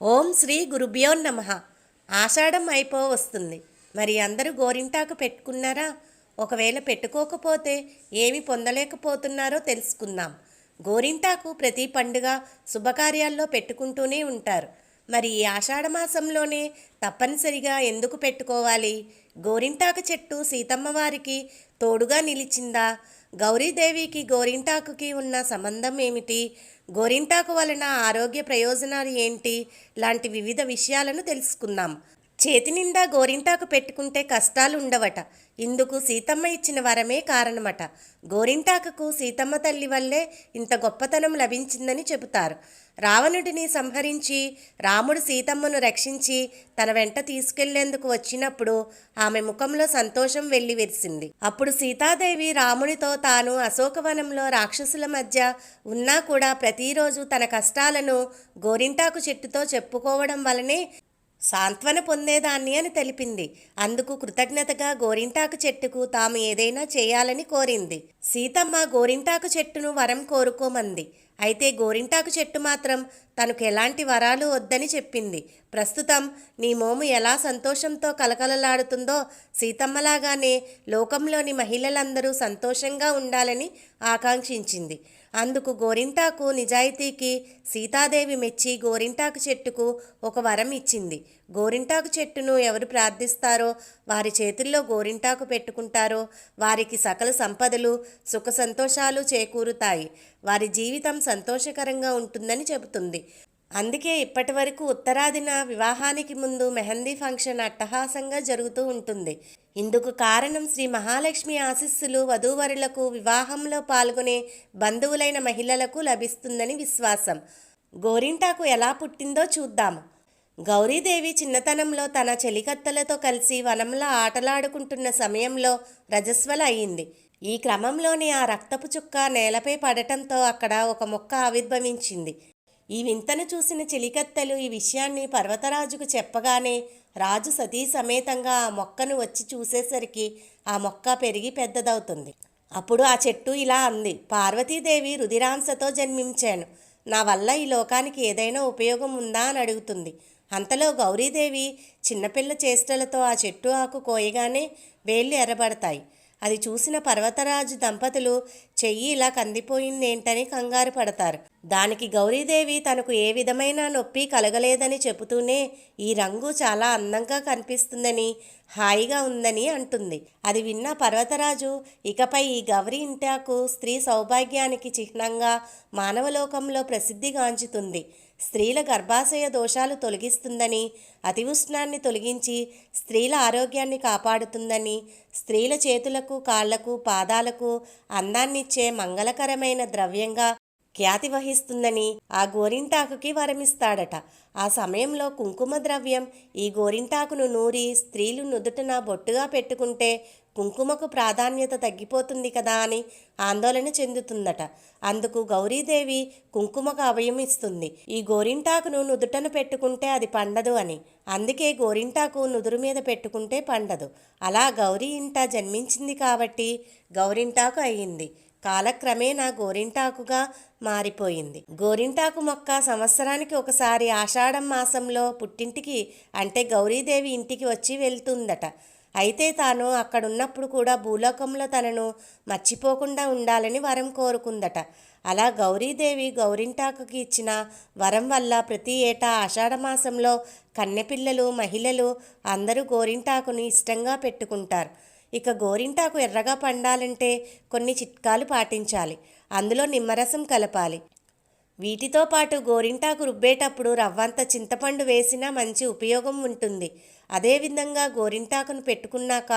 ఓం శ్రీ గురుభ్యో నమ. ఆషాఢం అయిపో వస్తుంది మరి అందరూ గోరింటాకు పెట్టుకున్నారా? ఒకవేళ పెట్టుకోకపోతే ఏమి పొందలేకపోతున్నారో తెలుసుకుందాం. గోరింటాకు ప్రతి పండుగ శుభకార్యాల్లో పెట్టుకుంటూనే ఉంటారు. మరి ఈ ఆషాఢ మాసంలోనే తప్పనిసరిగా ఎందుకు పెట్టుకోవాలి? గోరింటాకు చెట్టు సీతమ్మవారికి తోడుగా నిలిచిందా? గౌరీదేవికి గోరింటాకుకి ఉన్న సంబంధం ఏమిటి? గోరింటాకు వలన ఆరోగ్య ప్రయోజనాలు ఏంటి? లాంటి వివిధ విషయాలను తెలుసుకుందాం. చేతి నిండా గోరింటాకు పెట్టుకుంటే కష్టాలు ఉండవట ఇందుకు సీతమ్మ ఇచ్చిన వరమే కారణమట. గోరింటాకుకు సీతమ్మ తల్లి వల్లే ఇంత గొప్పతనం లభించిందని చెబుతారు. రావణుడిని సంహరించి రాముడు సీతమ్మను రక్షించి తన వెంట తీసుకెళ్ళేందుకు వచ్చినప్పుడు ఆమె ముఖంలో సంతోషం వెల్లివిరిసింది అప్పుడు సీతాదేవి రామునితో తాను అశోకవనంలో రాక్షసుల మధ్య ఉన్నా కూడా ప్రతిరోజు తన కష్టాలను గోరింటాకు చెట్టుతో చెప్పుకోవడం వలనే సాంత్వన పొందేదాన్ని అని తెలిపింది. అందుకు కృతజ్ఞతగా గోరింటాకు చెట్టుకు తాము ఏదైనా చేయాలని కోరింది. సీతమ్మ గోరింటాకు చెట్టును వరం కోరుకోమంది. అయితే గోరింటాకు చెట్టు మాత్రం తనకు ఎలాంటి వరాలు వద్దని చెప్పింది. ప్రస్తుతం నీ మోము ఎలా సంతోషంతో కలకలలాడుతుందో సీతమ్మలాగానే లోకంలోని మహిళలందరూ సంతోషంగా ఉండాలని ఆకాంక్షించింది. అందుకు గోరింటాకు నిజాయితీకి సీతాదేవి మెచ్చి గోరింటాకు చెట్టుకు ఒక వరం ఇచ్చింది. గోరింటాకు చెట్టును ఎవరు ప్రార్థిస్తారో వారి చేతుల్లో గోరింటాకు పెట్టుకుంటారో వారికి సకల సంపదలు సుఖ సంతోషాలు చేకూరుతాయి. వారి జీవితం సంతోషకరంగా ఉంటుందని చెబుతుంది. అందుకే ఇప్పటి వరకు ఉత్తరాదిన వివాహానికి ముందు మెహందీ ఫంక్షన్ అట్టహాసంగా జరుగుతూ ఉంటుంది. ఇందుకు కారణం శ్రీ మహాలక్ష్మి ఆశీస్సులు వధూవరులకు వివాహంలో పాల్గొనే బంధువులైన మహిళలకు లభిస్తుందని విశ్వాసం. గోరింటాకు ఎలా పుట్టిందో చూద్దాము. గౌరీదేవి చిన్నతనంలో తన చెలికత్తలతో కలిసి వనంలో ఆటలాడుకుంటున్న సమయంలో రజస్వల అయింది ఈ క్రమంలోని ఆ రక్తపు చుక్క నేలపై పడటంతో అక్కడ ఒక మొక్క ఆవిర్భవించింది. ఈ వింతను చూసిన చిలికత్తెలు ఈ విషయాన్ని పర్వతరాజుకు చెప్పగానే రాజు సతీ సమేతంగా ఆ మొక్కను వచ్చి చూసేసరికి ఆ మొక్క పెరిగి పెద్దదవుతుంది. అప్పుడు ఆ చెట్టు ఇలా అంది పార్వతీదేవి రుధిరాంశతో జన్మించాను. నా వల్ల ఈ లోకానికి ఏదైనా ఉపయోగం ఉందా అని అడుగుతుంది. అంతలో గౌరీదేవి చిన్నపిల్ల చేష్టలతో ఆ చెట్టు ఆకు కోయగానే వేళ్ళు ఎర్రబడతాయి. అది చూసిన పర్వతరాజు దంపతులు చెయ్యి ఇలా కందిపోయిందేంటని కంగారు పడతారు. దానికి గౌరీదేవి తనకు ఏ విధమైన నొప్పి కలగలేదని చెబుతూనే ఈ రంగు చాలా అందంగా కనిపిస్తుందని హాయిగా ఉందని అంటుంది. అది విన్న పర్వతరాజు ఇకపై ఈ గౌరీ ఇంటాకు స్త్రీ సౌభాగ్యానికి చిహ్నంగా మానవలోకంలో ప్రసిద్ధిగాంచుతుంది స్త్రీల గర్భాశయ దోషాలు తొలగిస్తుందని అతి ఉష్ణాన్ని తొలగించి స్త్రీల ఆరోగ్యాన్ని కాపాడుతుందని స్త్రీల చేతులకు కాళ్ళకు పాదాలకు అందాన్నిచ్చే మంగళకరమైన ద్రవ్యంగా ఖ్యాతి వహిస్తుందని ఆ గోరింటాకుకి వరమిస్తాడట. ఆ సమయంలో కుంకుమ ద్రవ్యం ఈ గోరింటాకును నూరి స్త్రీలు నుదుటన బొట్టుగా పెట్టుకుంటే కుంకుమకు ప్రాధాన్యత తగ్గిపోతుంది కదా అని ఆందోళన చెందుతుందట. అందుకు గౌరీదేవి కుంకుమకు అభయమిస్తుంది ఈ గోరింటాకును నుదుటన పెట్టుకుంటే అది పండదు అని. అందుకే గోరింటాకు నుదురు మీద పెట్టుకుంటే పండదు. అలా గౌరీ ఇంట జన్మించింది కాబట్టి గౌరింటాకు అయ్యింది కాలక్రమేణా గోరింటాకుగా మారిపోయింది. గోరింటాకు మొక్క సంవత్సరానికి ఒకసారి ఆషాఢం మాసంలో పుట్టింటికి అంటే గౌరీదేవి ఇంటికి వచ్చి వెళ్తుందట. అయితే తాను అక్కడున్నప్పుడు కూడా భూలోకంలో తనను మర్చిపోకుండా ఉండాలని వరం కోరుకుందట. అలా గౌరీదేవి గౌరింటాకుకి ఇచ్చిన వరం వల్ల ప్రతి ఏటా ఆషాఢమాసంలో కన్నెపిల్లలు మహిళలు అందరూ గోరింటాకుని ఇష్టంగా పెట్టుకుంటారు. ఇక గోరింటాకు ఎర్రగా పండాలంటే కొన్ని చిట్కాలు పాటించాలి. అందులో నిమ్మరసం కలపాలి. వీటితో పాటు గోరింటాకు రుబ్బేటప్పుడు రవ్వంత చింతపండు వేసినా మంచి ఉపయోగం ఉంటుంది. అదేవిధంగా గోరింటాకును పెట్టుకున్నాక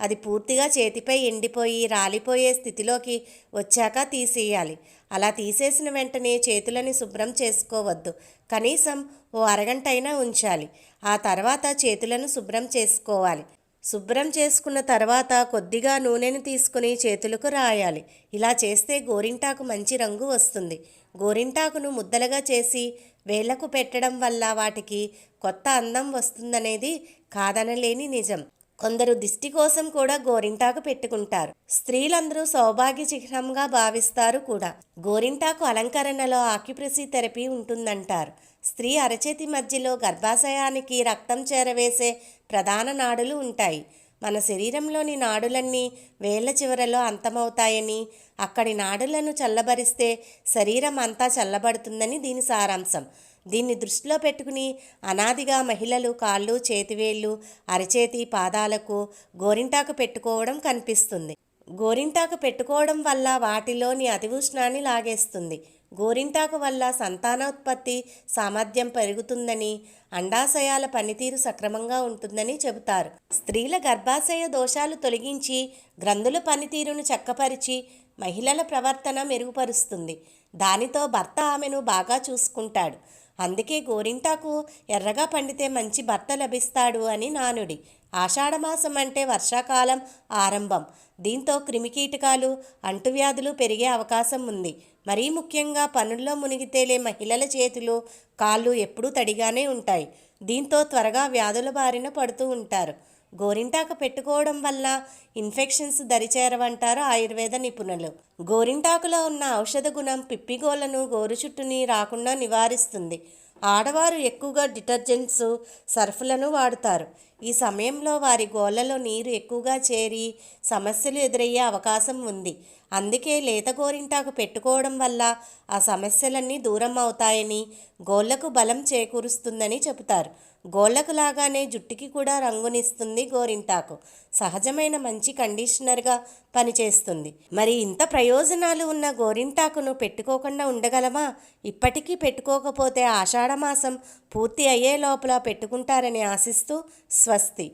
అది పూర్తిగా చేతిపై ఎండిపోయి రాలిపోయే స్థితిలోకి వచ్చాక తీసేయాలి. అలా తీసేసిన వెంటనే చేతులని శుభ్రం చేసుకోవద్దు. కనీసం ఓ అరగంట అయినా ఉంచాలి. ఆ తర్వాత చేతులను శుభ్రం చేసుకోవాలి. శుభ్రం చేసుకున్న తర్వాత కొద్దిగా నూనెను తీసుకుని చేతులకు రాయాలి. ఇలా చేస్తే గోరింటాకు మంచి రంగు వస్తుంది. గోరింటాకును ముద్దలుగా చేసి వేళ్ళకు పెట్టడం వల్ల వాటికి కొత్త అందం వస్తుందనేది కాదనలేని నిజం. కొందరు దిష్టి కోసం కూడా గోరింటాకు పెట్టుకుంటారు. స్త్రీలందరూ సౌభాగ్య చిహ్నంగా భావిస్తారు కూడా. గోరింటాకు అలంకరణలో ఆక్యుప్రెసీ థెరపీ ఉంటుందంటారు. స్త్రీ అరచేతి మధ్యలో గర్భాశయానికి రక్తం చేరవేసే ప్రధాన నాడులు ఉంటాయి. మన శరీరంలోని నాడులన్నీ వేళ్ళ చివరలో అంతమవుతాయని అక్కడి నాడులను చల్లబరిస్తే శరీరం అంతా చల్లబడుతుందని దీని సారాంశం. దీన్ని దృష్టిలో పెట్టుకుని అనాదిగా మహిళలు కాళ్ళు చేతివేళ్ళు అరచేతి పాదాలకు గోరింటాకు పెట్టుకోవడం కనిపిస్తుంది. గోరింటాకు పెట్టుకోవడం వల్ల వాటిలోని అతి ఉష్ణాన్ని లాగేస్తుంది. గోరింటాకు వల్ల సంతానోత్పత్తి సామర్థ్యం పెరుగుతుందని అండాశయాల పనితీరు సక్రమంగా ఉంటుందని చెబుతారు. స్త్రీల గర్భాశయ దోషాలు తొలగించి గ్రంథుల పనితీరును చక్కపరిచి మహిళల ప్రవర్తన మెరుగుపరుస్తుంది. దానితో భర్త ఆమెను బాగా చూసుకుంటాడు. అందుకే గోరింటాకు ఎర్రగా పండితే మంచి భర్త లభిస్తాడు అని నానుడి. ఆషాఢమాసం అంటే వర్షాకాలం ఆరంభం. దీంతో క్రిమికీటకాలు అంటువ్యాధులు పెరిగే అవకాశం ఉంది. మరీ ముఖ్యంగా పనుల్లో మునిగితేలే మహిళల చేతులు కాళ్ళు ఎప్పుడూ తడిగానే ఉంటాయి. దీంతో త్వరగా వ్యాధుల బారిన పడుతూ ఉంటారు. గోరింటాకు పెట్టుకోవడం వల్ల ఇన్ఫెక్షన్స్ దరిచేరవంటారు ఆయుర్వేద నిపుణులు. గోరింటాకులో ఉన్న ఔషధ గుణం పిప్పిగోలను గోరు చుట్టుని రాకుండా నివారిస్తుంది. ఆడవారు ఎక్కువగా డిటర్జెంట్స్ సర్ఫులను వాడుతారు. ఈ సమయంలో వారి గోళ్ళలో నీరు ఎక్కువగా చేరి సమస్యలు ఎదురయ్యే అవకాశం ఉంది. అందుకే లేత గోరింటాకు పెట్టుకోవడం వల్ల ఆ సమస్యలన్నీ దూరం అవుతాయని గోళ్ళకు బలం చేకూరుస్తుందని చెబుతారు. గోళ్ళకు లాగానే జుట్టుకి కూడా రంగునిస్తుంది గోరింటాకు. సహజమైన మంచి కండిషనర్గా పనిచేస్తుంది. మరి ఇంత ప్రయోజనాలు ఉన్న గోరింటాకును పెట్టుకోకుండా ఉండగలమా? ఇప్పటికీ పెట్టుకోకపోతే ఆషాఢమాసం పూర్తి అయ్యే లోపల పెట్టుకుంటారని ఆశిస్తూ స్వస్తి.